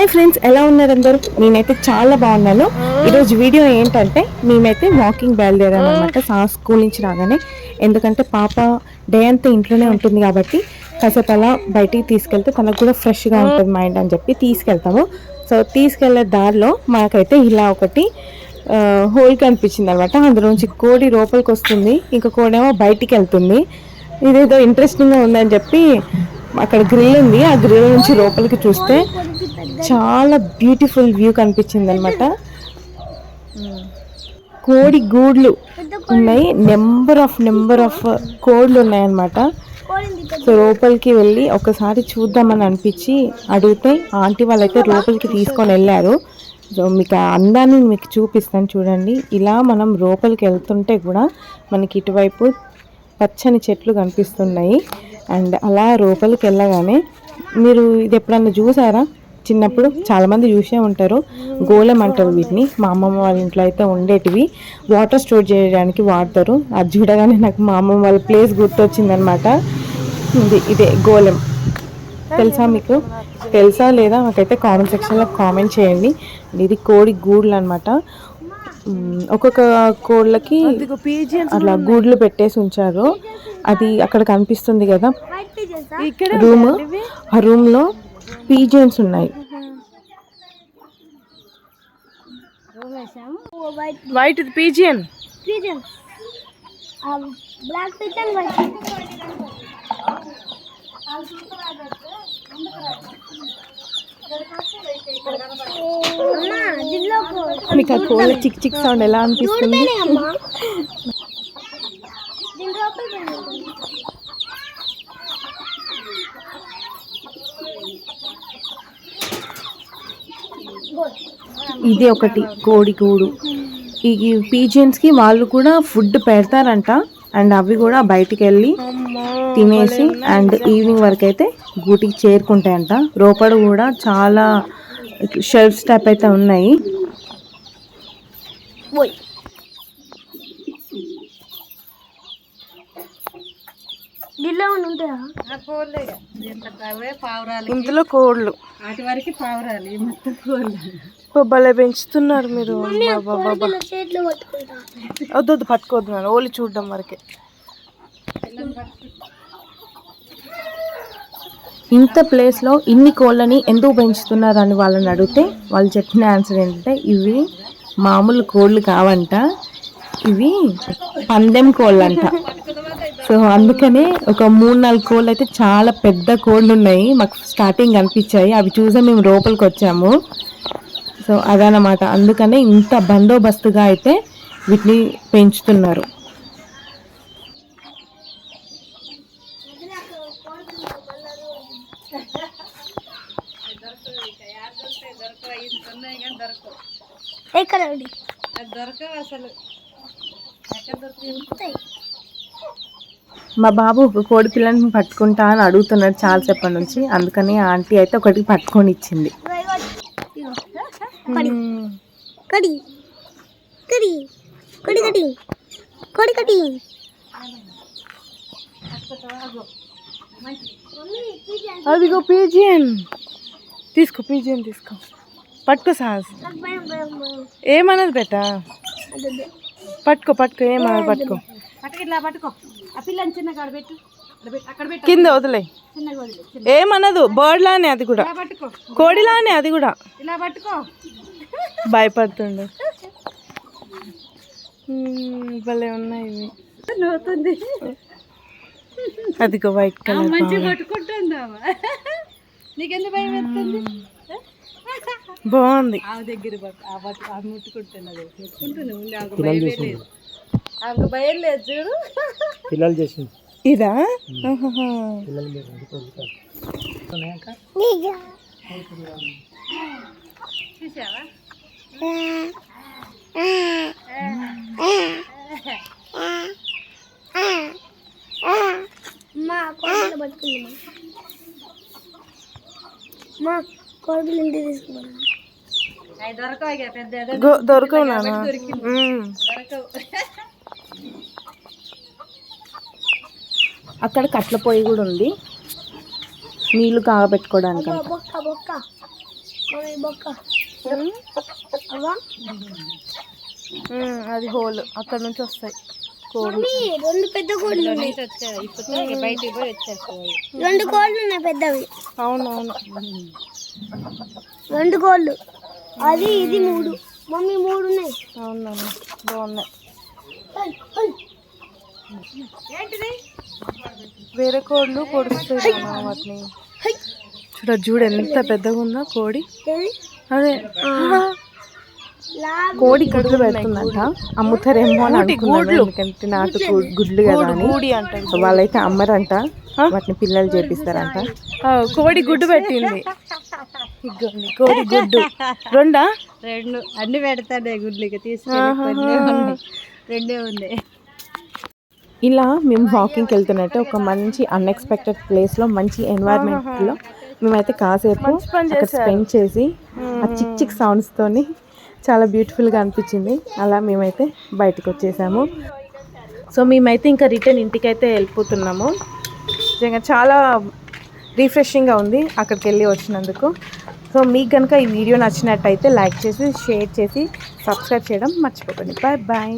Hi friends ఎలా ఉన్నారు అందరూ? నేనైతే చాలా బాగున్నాను. ఈరోజు వీడియో ఏంటంటే మేమైతే వాకింగ్ బయలుదేరాం అనమాట సా స్కూల్ నుంచి రాగానే. ఎందుకంటే పాప డే అంతా ఇంట్లోనే ఉంటుంది కాబట్టి కాసేపు అలా బయటికి తీసుకెళ్తే తనకు కూడా ఫ్రెష్గా ఉంటుంది మైండ్ అని చెప్పి తీసుకెళ్తాము. సో తీసుకెళ్ళే దారిలో మాకైతే ఇలా ఒకటి హోల్ కనిపించింది అనమాట అందులోంచి కోడి లోపలికి వస్తుంది. ఇంకా కోడేమో బయటికి వెళ్తుంది. ఇదేదో ఇంట్రెస్టింగ్గా ఉందని చెప్పి అక్కడ గ్రిల్ ఉంది. ఆ గ్రిల్ నుంచి లోపలికి చూస్తే చాలా బ్యూటిఫుల్ వ్యూ కనిపించింది అనమాట కోడి గూడ్లు ఉన్నాయి. నెంబర్ ఆఫ్ నెంబర్ ఆఫ్ కోడ్లు ఉన్నాయన్నమాట. సో లోపలికి వెళ్ళి ఒకసారి చూద్దామని అనిపించి అడిగితే ఆంటీ వాళ్ళైతే లోపలికి తీసుకొని వెళ్ళారు. సో మీకు ఆ అందాన్ని మీకు చూపిస్తాను చూడండి. ఇలా మనం లోపలికి వెళ్తుంటే కూడా మనకి ఇటువైపు పచ్చని చెట్లు కనిపిస్తున్నాయి. అండ్ అలా లోపలికి వెళ్ళగానే మీరు ఇది ఎప్పుడన్నా చూసారా? చిన్నప్పుడు చాలామంది చూసే ఉంటారు. గోళం అంటారు వీటిని. మా అమ్మమ్మ వాళ్ళ ఇంట్లో అయితే ఉండేటివి. వాటర్ స్టోర్ చేయడానికి వాడతారు. అది చూడగానే నాకు మా అమ్మమ్మ వాళ్ళ ప్లేస్ గుర్తొచ్చిందనమాట. ఇది ఇదే గోళం. తెలుసా మీకు? తెలుసా లేదా? నాకైతే కామెంట్ సెక్షన్లో కామెంట్ చేయండి. ఇది కోడి గూడ్లు అనమాట ఒక్కొక్క కోళ్ళకి అట్లా గూడ్లు పెట్టేసి ఉంచారు. అది అక్కడ కనిపిస్తుంది కదా. రూమ్ ఆ? రూమ్లో పీజియన్స్ ఉన్నాయి. వైట్ పీజియన్ దీనిలో మీకు ఆ కోళ్ళ చిక్ చిక్ సౌండ్ ఎలా అనిపిస్తుంది? ఇది ఒకటి కోడి గూడు. ఈ పీజియన్స్కి వాళ్ళు కూడా ఫుడ్ పెడతారంట. అండ్ అవి కూడా బయటికి వెళ్ళి తినేసి అండ్ ఈవినింగ్ వరకు అయితే గూటికి చేరుకుంటాయంట. లోపల కూడా చాలా షెల్ఫ్స్ టైప్ అయితే ఉన్నాయి. ఇందులో కోళ్ళు. వాటి వరకు పావురాలు ఈ మొత్తం కోళ్ళు. భలే పెంచుతున్నారు మీరు. కోడిలో చేతిలో పట్టుకుంటా. వద్దు వద్దు పట్టుకోవద్దు నాన్న. ఓన్లీ చూడడం వరకే. ఇంత ప్లేస్లో ఇన్ని కోళ్ళని ఎందుకు పెంచుతున్నారని వాళ్ళని అడిగితే వాళ్ళు చెప్పిన ఆన్సర్ ఏంటంటే ఇవి మామూలు కోళ్ళు కావంట. ఇవి పందెం కోళ్ళు అంట సో అందుకనే ఒక మూడు నాలుగు కోళ్ళు అయితే చాలా పెద్ద కోళ్ళు ఉన్నాయి మాకు స్టార్టింగ్ కనిపించాయి అవి చూసే మేము లోపలికి వచ్చాము. సో అదనమాట అందుకనే ఇంత బందోబస్తుగా అయితే వీటిని పెంచుతున్నారు. ఎక్కడ దొరకవు అసలు. ఉంటాయి. మా బాబు ఒక కోడి పిల్లని పట్టుకుంటా అని అడుగుతున్నాడు చాలాసేపటి నుంచి. అందుకని ఆ ఆంటీ అయితే ఒకటి పట్టుకొని ఇచ్చింది. ఇగో. కడి. కడి. కడి. కడి కడి కడి కడి అదిగో పీజియన్. తీసుకో పీజియన్ తీసుకో. పట్టుకో సాహస్ ఏమన్నది బెట? పట్టుకో పట్టుకో ఏమన్నది పట్టుకో. పట్టుకో. ఆ పిల్లని చిన్న కాడ పెట్టు. అక్కడ పెట్టు, అక్కడ పెట్టు. కింద వదిలే. చిన్నగా వదిలే చిన్న ఏమన్నదు బర్డ్ లానే అది కూడా. ఇలా పట్టుకో. కోడిలానే అది కూడా. ఇలా పట్టుకో. భయపడుతుండు. మ్మ్, భలే ఉన్నాయి ఇవి. నవ్వుతుంది అదిగో వైట్ కలర్ మంచిగా కొట్టుకుంటుందామా నీకెందుకు భయం వేస్తుంది? బాగుంది. దగ్గర పట్టు ఆ పట్టు ఆ ముట్టుకుంటున్నది ముట్టుకుంటుంది ఉంది ఆమెకు భయం లేదు. భయం లేదు చూడు. ఇదా? ఆహాహా. చూసావా? మా కోడిలో పట్టుకుంది మా కోడిలు ఇంటికి తీసుకున్నాను అవి దొరకవు దొరకవు. దొరకవు. అక్కడ కట్ల పొయ్యి కూడా ఉంది. నీళ్ళు కాగబెట్టుకోవడానికి బొక్క బొక్క మమ్మీ బొక్క. అవ్వా ఉమ్, అది హోల్. అక్కడ నుంచి వస్తాయి రెండు పెద్ద కోళ్ళు ఉన్నాయి. బయటికి పోయి వచ్చేస్తాయి రెండు కోళ్ళు ఉన్నాయి పెద్దవి. అవునవును. రెండు కోళ్ళు. అది ఇది మూడు. మమ్మీ మూడు ఉన్నాయి. అవునమ్మా బాగున్నాయి. వేరే కోళ్ళు పొడుస్తాయి వాటిని. చూడ చూడు ఎంత పెద్దగా ఉందో కోడి? అదే. కోడి గుడ్లు పెడుతుందంట. అమ్ముతారేమో అని నాటు గుడ్లు. కదా అని. వాళ్ళైతే అమ్మరంట. వాటిని పిల్లలు చేపిస్తారంట. కోడి గుడ్డు పెట్టింది. కోడి గుడ్డు. రెండా? రెండు. అన్ని పెడతాడే గుడ్లు ఇక ఉన్నాయి రెండే ఉన్నాయి ఇలా మేము వాకింగ్కి వెళ్తున్నట్టు ఒక మంచి అన్ఎక్స్పెక్టెడ్ ప్లేస్లో మంచి ఎన్వైర్న్మెంట్లో మేమైతే కాసేపు అక్కడ స్పెండ్ చేసి ఆ చిక్ చిక్ సౌండ్స్తోని చాలా బ్యూటిఫుల్గా అనిపించింది. అలా మేమైతే బయటకు వచ్చేసాము. సో మేమైతే ఇంకా రిటర్న్ ఇంటికైతే వెళ్ళిపోతున్నాము. నిజంగా చాలా రిఫ్రెషింగ్గా ఉంది అక్కడికి వెళ్ళి వచ్చినందుకు. సో మీకు కనుక ఈ వీడియో నచ్చినట్టయితే లైక్ చేసి షేర్ చేసి సబ్స్క్రైబ్ చేయడం మర్చిపోకండి. Bye bye